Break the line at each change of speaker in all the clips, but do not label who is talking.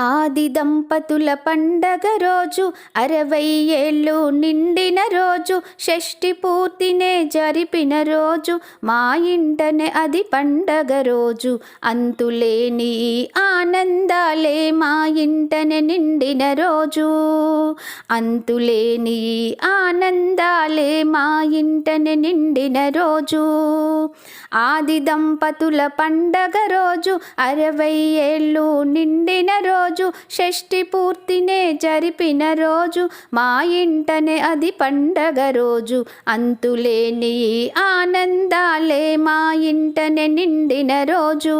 ఆది దంపతుల పండగ రోజు అరవై ఏళ్ళు నిండిన రోజు షష్ఠి పూర్తినే జరిపిన రోజు మా ఇంటనే అది పండగ రోజు. అంతులేని ఆనందాలే మా ఇంటనే నిండిన రోజు. అంతులేని ఆనందాలే మా ఇంటనే నిండిన రోజు. ఆది దంపతుల పండగ రోజు అరవై ఏళ్ళు నిండిన రోజు. షష్ఠి పూర్తినే జరిపిన రోజు మా ఇంటనే అది పండగ రోజు. అంతులేని ఆనందాలే మా ఇంటనే నిండిన రోజు.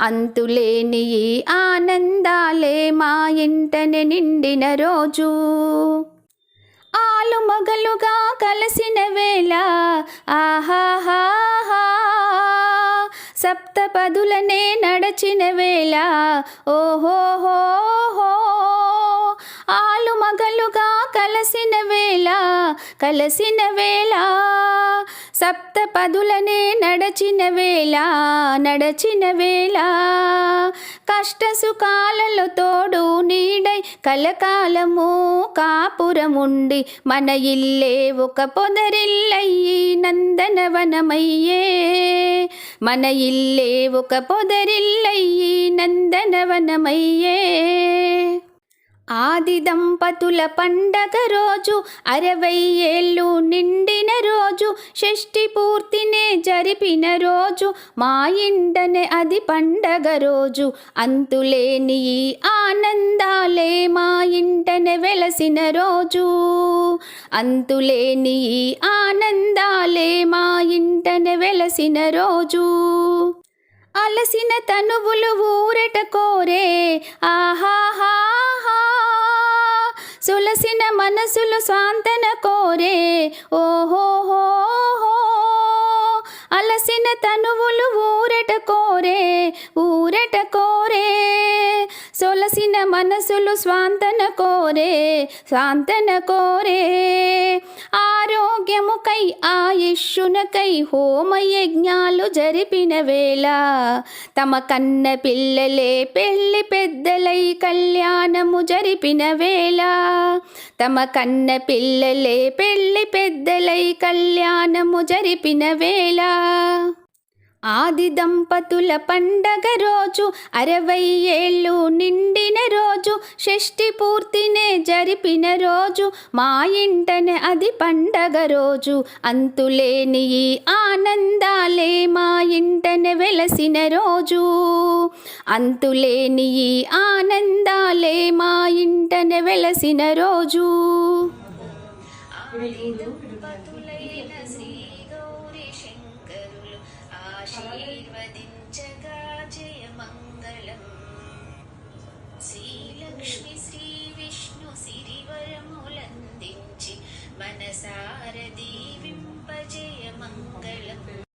అంతులేని ఆనందాలే మా ఇంటనే నిండిన రోజు. ఆలు మగలుగా కలిసిన వేళ ఆహా పాదులనే నడచిన వేళ ఓహోహోహో ఆలు మగలుగా కలసిన వేళ కలసిన వేళ సప్తపదులనే నడచిన వేళ నడచిన వేళ. కష్ట సుఖాలలో తోడు నీడై కలకాలము కాపురముండి మన ఇల్లే ఒక పొదరిల్లయ్యి నందనవనమయ్యే. మన ఇల్లే ఒక పొదరిల్లయ్యి నందనవనమయ్యే. ఆది దంపతుల పండగ రోజు అరవై ఏళ్ళు నిండిన షష్ఠి పూర్తినే జరిపిన రోజు మా ఇంటనే అది పండగ రోజు. అంతులేని ఈ ఆనందాలే మా ఇంటనే వెలసిన రోజు. అంతులేని ఈ ఆనందాలే మా ఇంటనే వెలసిన రోజు. అలసిన తనువులు ఊరట కోరే ఆహాహా సులసిన మనసులు స్వాంతన కోరే. ఓహోహోహో అలసిన తనువులు ఊరట కోరే ఊరట కోరే. సొలసిన మనసులు స్వాంతన కోరే స్వాంతన కోరే. ఆరోగ్యముకై ఆయుష్యునకై హోమయజ్ఞాలు జరిపిన వేళ తమ కన్న పిల్లలే పెళ్ళి పెద్దలై కళ్యాణము జరిపిన వేళ తమ కన్న పిల్లలే పెళ్ళి పెద్దలై కళ్యాణము జరిపిన వేళ ఆది దంపతుల పండగ రోజు అరవై ఏళ్ళు నిండిన రోజు షష్ఠి పూర్తినే జరిపిన రోజు మా ఇంటనే అది పండగ రోజు. అంతులేని ఈ ఆనందాలే మా ఇంటనే వెలసిన రోజు. అంతులేని ఈ ఆనందాలే మా ఇంటనే వెలసిన రోజు.
శ్రీ देवीम् भजय मङ्गलम्